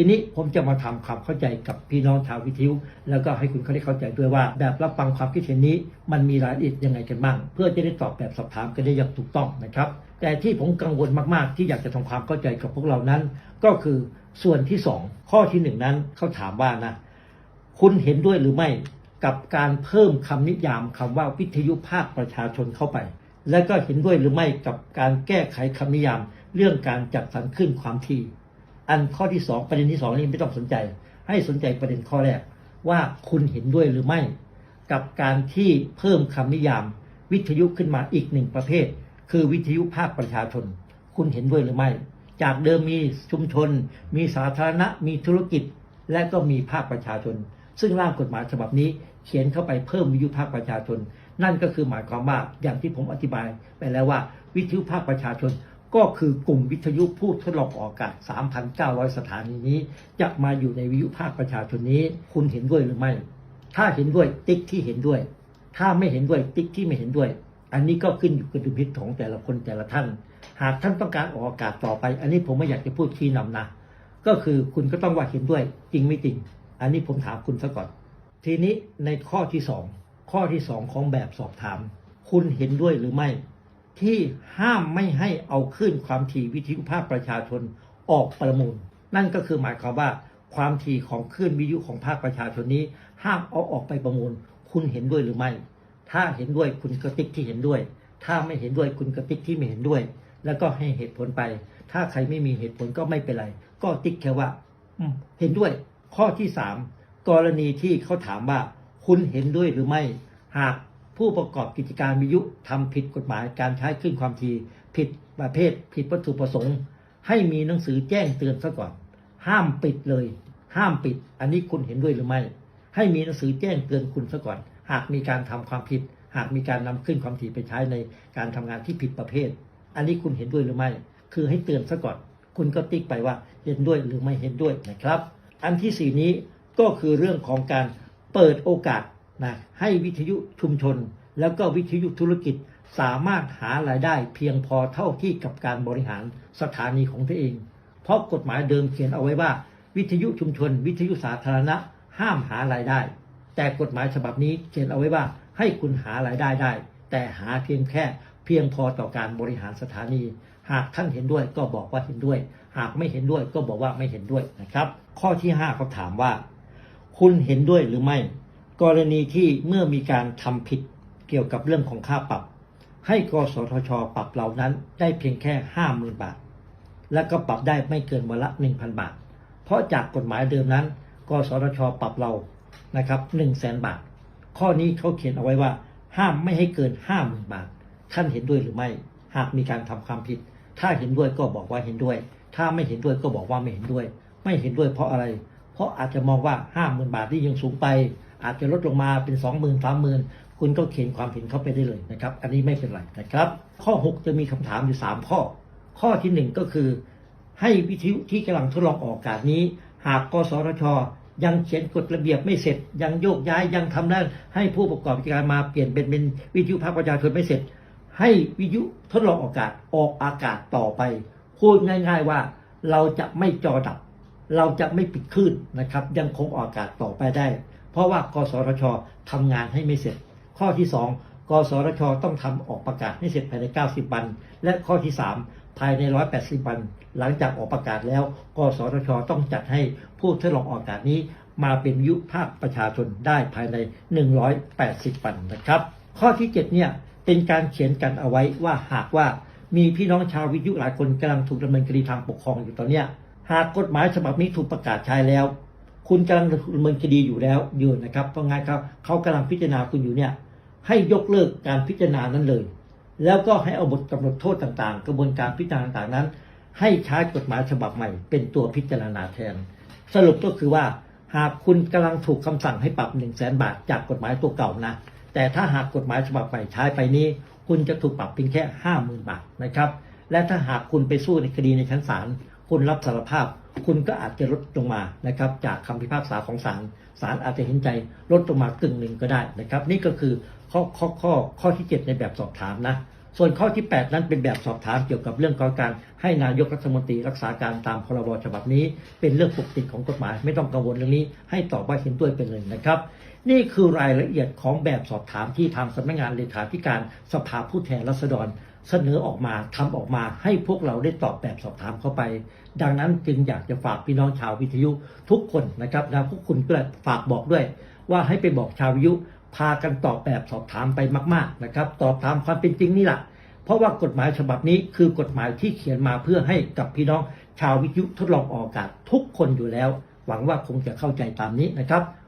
ทีนี้ผมจะมาทำความเข้าใจกับพี่น้องชาววิทยุแล้วก็ให้คุณเขาได้เข้าใจด้วยว่า แบบรับฟังความคิดเห็นนี้ มันมีรายละเอียดยังไงกันบ้าง เพื่อจะได้ตอบแบบสอบถามกันได้อย่างถูกต้องนะครับ แต่ที่ผมกังวลมากๆ ที่อยากจะทำความเข้าใจกับพวกเรานั้น ก็คือส่วนที่สองข้อที่หนึ่งนั้นเขาถามว่านะคุณเห็นด้วยหรือไม่กับการเพิ่มคำนิยามคำว่าวิทยุภาคประชาชนเข้าไป และก็เห็นด้วยหรือไม่กับการแก้ไขคำนิยาม เรื่องการจัดสรรขึ้นความถี่ อันข้อที่สองประเด็นที่สองนี่ไม่ต้องสนใจ ให้สนใจประเด็นข้อแรก ว่าคุณเห็นด้วยหรือไม่ กับการที่เพิ่มคำนิยาม วิทยุขึ้นมาอีกหนึ่งประเภท คือวิทยุภาคประชาชน คุณเห็นด้วยหรือไม่ จากเดิมมีชุมชน มีสาธารณะ มีธุรกิจ และก็มีภาคประชาชน ซึ่งร่างกฎหมายฉบับนี้เขียนเข้าไปเพิ่มวิทยุภาคประชาชน นั่นก็คือหมายความว่าอย่างที่ผมอธิบายไปแล้วว่า วิทยุภาคประชาชน ก็คือกลุ่มวิทยุผู้ทดลองออกอากาศ 3,900 สถานีนี้จะมาอยู่ในวิทยุภาคประชาชนนี้ คุณเห็นด้วยหรือไม่ ถ้าเห็นด้วยติ๊กที่เห็นด้วย ถ้าไม่เห็นด้วยติ๊กที่ไม่เห็นด้วย อันนี้ก็ขึ้นอยู่กับดุลพินิจของแต่ละคนแต่ละท่าน หากท่านต้องการออกอากาศต่อไป อันนี้ผมไม่อยากจะพูดชี้นำนะ ก็คือคุณก็ต้องว่าเห็นด้วยจริงไม่จริง อันนี้ผมถามคุณซะก่อน ทีนี้ในข้อที่สองข้อที่สองของแบบสอบถาม คุณเห็นด้วยหรือไม่ ที่ห้ามไม่ให้เอาขึ้นความถี่วิทยุภาคประชาชนออกประมูล นั่นก็คือหมายความว่าความถี่ของคลื่นวิทยุของภาคประชาชนนี้ ห้ามเอาออกไปประมูล คุณเห็นด้วยหรือไม่ ถ้าเห็นด้วยคุณกระติกที่เห็นด้วย ถ้าไม่เห็นด้วยคุณกระติกที่ไม่เห็นด้วย แล้วก็ให้เหตุผลไป ถ้าใครไม่มีเหตุผลก็ไม่เป็นไร ก็ติ๊กแค่ว่าเห็นด้วย ข้อที่สามกรณีที่เขาถามว่า คุณเห็นด้วยหรือไม่ หาก ผู้ประกอบกิจการวิทยุทำผิดกฎหมายการใช้คลื่นความถี่ผิดประเภทผิดวัตถุประสงค์ ให้มีหนังสือแจ้งเตือนซะก่อน ห้ามปิดเลย ห้ามปิด อันนี้คุณเห็นด้วยหรือไม่ ให้มีหนังสือแจ้งเตือนคุณซะก่อน หากมีการทำความผิด หากมีการนำขึ้นความถี่ไปใช้ในการทำงานที่ผิดประเภท อันนี้คุณเห็นด้วยหรือไม่ คือให้เตือนซะก่อน คุณก็ติ๊กไปว่าเห็นด้วยหรือไม่เห็นด้วยนะครับ อันที่สี่นี้ก็คือเรื่องของการเปิดโอกาส นะให้วิทยุชุมชน แล้วก็วิทยุธุรกิจสามารถหารายได้เพียงพอเท่าที่กับการบริหารสถานีของตัวเอง เพราะกฎหมายเดิมเขียนเอาไว้ว่า วิทยุชุมชน วิทยุสาธารณะ ห้ามหารายได้ แต่กฎหมายฉบับนี้เขียนเอาไว้ว่า ให้คุณหารายได้ได้ แต่หาเพียงแค่เพียงพอต่อการบริหารสถานี หากท่านเห็นด้วยก็บอกว่าเห็นด้วย หากไม่เห็นด้วยก็บอกว่าไม่เห็นด้วยนะครับ ข้อที่5เขาถามว่า คุณเห็นด้วยหรือไม่ กรณีที่เมื่อมีการทำผิดเกี่ยวกับเรื่องของค่าปรับ ให้กสทช ปรับเหล่านั้นได้เพียงแค่ห้าหมื่นบาท และก็ปรับได้ไม่เกินวันละหนึ่งพันบาท เพราะจากกฎหมายเดิมนั้น กสทช ปรับเรานะครับหนึ่งแสนบาท ข้อนี้เขาเขียนเอาไว้ว่า ห้ามไม่ให้เกินห้าหมื่นบาท ท่านเห็นด้วยหรือไม่ หากมีการทำความผิด ถ้าเห็นด้วยก็บอกว่าเห็นด้วย ถ้าไม่เห็นด้วยก็บอกว่าไม่เห็นด้วย ไม่เห็นด้วยเพราะอะไร เพราะอาจจะมองว่าห้าหมื่นบาทที่ยังสูงไป อาจจะลดลงมาเป็นสองหมื่นสามหมื่นคุณก็เขียนความเห็นเข้าไปได้เลยนะครับ อันนี้ไม่เป็นไรนะครับ ข้อ 6 จะมีคำถามอยู่ 3 ข้อ ข้อทีหนึ่1 ก็คือ ให้วิทยุที่กำลังทดลองออกอากาศนี้ หากกสทชยังเขียนกฎระเบียบไม่เสร็จ ยังโยกย้ายยังทำได้ให้ผู้ประกอบการมาเปลี่ยนเป็นเป็นวิทยุภาคประชาชนไม่เสร็จ ให้วิทยุทดลองออกอากาศออกอากาศต่อไป พูดง่าย ๆว่าเราจะไม่จอดับ เราจะไม่ปิดคลื่นนะครับ ยังคงออกอากาศต่อไปได้ ราะว่ากสทชทำงานให้ไม่เสร็จ ข้อที่ 2 กสทชต้องทำออกประกาศให้เสร็จภายใน 90 วัน และข้อที่ 3 ภายใน 180 วัน หลังจากออกประกาศแล้ว กสทชต้องจัดให้ผู้ทดลองออกอากาศนี้มาเป็นวิทยุภาคประชาชนได้ภายใน 180 วันนะครับ ข้อที่ 7 เนี่ยเป็นการเขียนกันเอาไว้ว่าหากว่ามีพี่น้องชาววิทยุหลายคนกำลังถูกดำเนินคดีทางปกครองอยู่ตอนเนี้ยหากกฎหมายฉบับนี้ถูกประกาศใช้แล้ว คุณกำลังดำเนินคดีอยู่แล้วอยู่นะครับเพราะงั้นครับเขากำลังพิจารณาคุณอยู่เนี่ย ให้ยกเลิกการพิจารณานั้นเลย แล้วก็ให้เอาบทกำหนดโทษต่างๆ กระบวนการพิจารณาต่างๆนั้น ให้ใช้กฎหมายฉบับใหม่ เป็นตัวพิจารณาแทน สรุปก็คือว่า หากคุณกำลังถูกคำสั่งให้ปรับ1 0 0 0 0แสนบาทจากกฎหมายตัวเก่านะ แต่ถ้าหากกฎหมายฉบับใหม่ใช้ไปนี้ คุณจะถูกปรับเพียงแค่ 50,000 บาทนะครับ และถ้าหากคุณไปสู้ในคดีในชั้นศาลคุณรับสารภาพ คุณก็อาจจะลดลงมานะครับจากคำพิพากษาของศาลศาลอาจจะเห็นใจลดลงมากึ่งหนึ่งก็ได้นะครับ นี่ก็คือข้อข้อข้อข้อที่ 7 ในแบบสอบถามนะส่วนข้อที่ 8 นั้นเป็นแบบสอบถามเกี่ยวกับเรื่องของการให้นายกรัฐมนตรีรักษาการตามพรบฉบับนี้ เป็นเรื่องปกติของกฎหมาย ไม่ต้องกังวลเรื่องนี้ ให้ตอบว่าเห็นด้วยเป็นเลยนะครับ นี่คือรายละเอียดของแบบสอบถามที่ทางสำนักงานเลขาธิการสภาผู้แทนราษฎร เสนอออกมาทำออกมาให้พวกเราได้ตอบแบบสอบถามเข้าไป ดังนั้นจึงอยากจะฝากพี่น้องชาววิทยุทุกคนนะครับนะพวกคุณก็ฝากบอกด้วย ว่าให้ไปบอกชาววิทยุพากันตอบแบบสอบถามไปมาก ๆนะครับ ตอบตามความเป็นจริงนี่แหละเพราะว่ากฎหมายฉบับนี้คือกฎหมายที่เขียนมาเพื่อให้กับพี่น้องชาววิทยุทดลองออกอากาศทุกคนอยู่แล้ว หวังว่าคงจะเข้าใจตามนี้นะครับ